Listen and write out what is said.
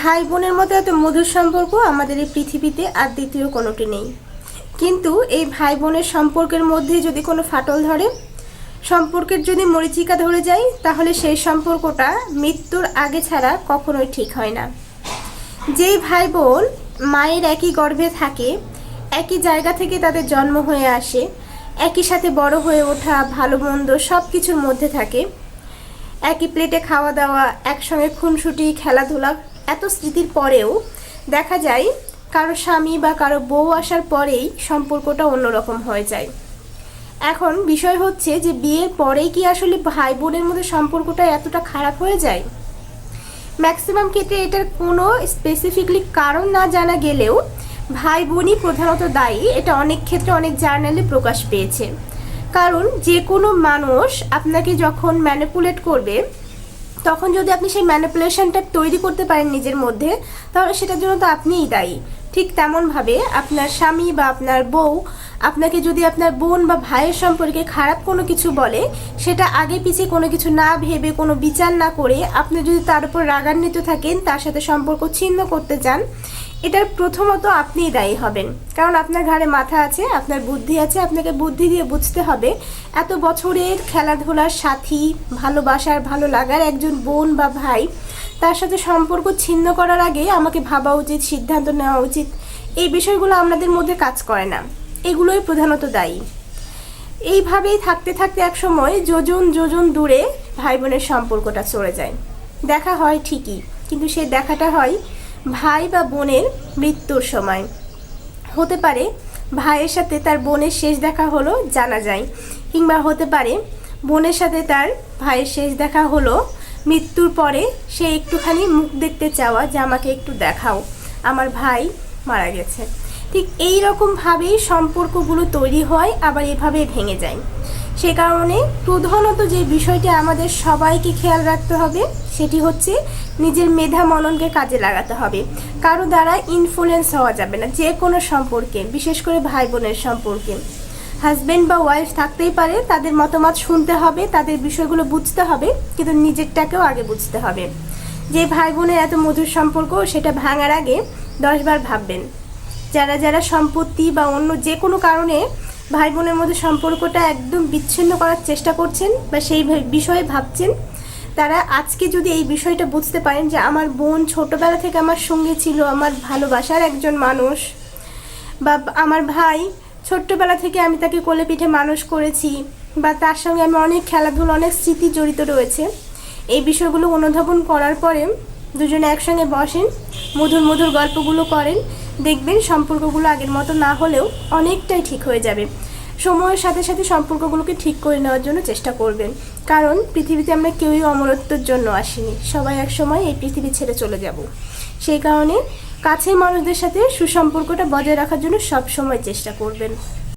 ভাই বোনের মতো এত মধুর সম্পর্ক আমাদের এই পৃথিবীতে আর দ্বিতীয় কোনোটি নেই। কিন্তু এই ভাই বোনের সম্পর্কের মধ্যে যদি কোনো ফাটল ধরে, সম্পর্কের যদি মরিচিকা ধরে যায়, তাহলে সেই সম্পর্কটা মৃত্যুর আগে ছাড়া কখনোই ঠিক হয় না। যেই ভাই বোন মায়ের একই গর্ভে থাকে, একই জায়গা থেকে তাদের জন্ম হয়ে আসে, একই সাথে বড় হয়ে ওঠা, ভালো মন্দ সব কিছুর মধ্যে থাকে। একই প্লেটে খাওয়া দাওয়া, একসঙ্গে খুনসুটি, খেলাধুলা এত স্মৃতির পরেও দেখা যায় কারও স্বামী বা কারও বউ আসার পরেই সম্পর্কটা অন্যরকম হয়ে যায়। এখন বিষয় হচ্ছে যে বিয়ের পরেই কি আসলে ভাই বোনের মধ্যে সম্পর্কটা এতটা খারাপ হয়ে যায়? ম্যাক্সিমাম ক্ষেত্রে এটার কোনো স্পেসিফিকলি কারণ না জানা গেলেও ভাই বোনই প্রধানত দায়ী, এটা অনেক ক্ষেত্রে অনেক জার্নালে প্রকাশ পেয়েছে। কারণ যে কোনো মানুষ আপনাকে যখন ম্যানিপুলেট করবে তখন যদি আপনি সেই ম্যানিপুলেশনটা তৈরি করতে পারেন নিজের মধ্যে, তাহলে সেটার জন্য তো আপনিই দায়ী। ঠিক তেমনভাবে আপনার স্বামী বা আপনার বউ, আপনাকে যদি আপনার বোন বা ভাইয়ের সম্পর্কে খারাপ কোনো কিছু বলে, সেটা আগে পিছিয়ে কোনো কিছু না ভেবে, কোনো বিচার না করে আপনি যদি তার উপর রাগান্বিত থাকেন, তার সাথে সম্পর্ক ছিন্ন করতে চান এটার প্রথমত আপনিই দায়ী হবেন। কারণ আপনার ঘাড়ে মাথা আছে, আপনার বুদ্ধি আছে, আপনাকে বুদ্ধি দিয়ে বুঝতে হবে। এত বছরের খেলাধুলার সাথী, ভালোবাসার, ভালো লাগার একজন বোন বা ভাই, তার সাথে সম্পর্ক ছিন্ন করার আগে আমাকে ভাবা উচিত, সিদ্ধান্ত নেওয়া উচিত। এই বিষয়গুলো আমাদের মধ্যে কাজ করে না। এগুলোই প্রধানত দায়ী। এইভাবেই থাকতে থাকতে এক সময় যোজন যোজন দূরে ভাই বোনের সম্পর্কটা চলে যায়। দেখা হয় ঠিকই, কিন্তু সে দেখাটা হয় ভাই বা বোনের মৃত্যুর সময়। হতে পারে ভাইয়ের সাথে তার বোনের শেষ দেখা হলো, জানা যায়। কিংবা হতে পারে বোনের সাথে তার ভাইয়ের শেষ দেখা হলো, মৃত্যুর পরে সে একটুখানি মুখ দেখতে চাওয়া যে, আমাকে একটু দেখাও, আমার ভাই মারা গেছে। ঠিক এই রকমভাবেই সম্পর্কগুলো তৈরি হয়, আবার এভাবে ভেঙে যায়। সে কারণে প্রধানত যে বিষয়টি আমাদের সবাইকে খেয়াল রাখতে হবে, সেটি হচ্ছে নিজের মেধা মননকে কাজে লাগাতে হবে। কারও দ্বারা ইনফ্লুয়েন্স হওয়া যাবে না, যে কোনো সম্পর্কে, বিশেষ করে ভাই বোনের সম্পর্কে। হাজব্যান্ড বা ওয়াইফ থাকতেই পারে, তাদের মতামত শুনতে হবে, তাদের বিষয়গুলো বুঝতে হবে, কিন্তু নিজেরটাকেও আগে বুঝতে হবে। যে ভাই বোনের এত মধুর সম্পর্ক, সেটা ভাঙার আগে দশবার ভাববেন। যারা যারা সম্পত্তি বা অন্য যে কোনো কারণে ভাই বোনের মধ্যে সম্পর্কটা একদম বিচ্ছিন্ন করার চেষ্টা করছেন বা সেই বিষয়ে ভাবছেন। তারা আজকে যদি এই বিষয়টা বুঝতে পারেন যে আমার বোন ছোটবেলা থেকে আমার সঙ্গে ছিল, আমার ভালোবাসার একজন মানুষ বা আমার ভাই ছোট্টবেলা থেকে আমি তাকে কোলে পিঠে মানুষ করেছি বা তার সঙ্গে আমি অনেক খেলাধুলো, অনেক স্মৃতি জড়িত রয়েছে। এই বিষয়গুলো অনুধাবন করার পরে দুজনে একসঙ্গে বসেন, মধুর মধুর গল্পগুলো করেন। দেখবেন সম্পর্কগুলো আগের মতো না হলেও অনেকটাই ঠিক হয়ে যাবে। সময়ের সাথে সাথে সম্পর্কগুলোকে ঠিক করে নেওয়ার জন্য চেষ্টা করবেন। কারণ পৃথিবীতে আমরা কেউই অমরত্বর জন্য আসিনি। সবাই এক সময় এই পৃথিবী ছেড়ে চলে যাব। সেই কারণে কাছের মানুষদের সাথে সুসম্পর্কটা বজায় রাখার জন্য সব সময় চেষ্টা করবেন।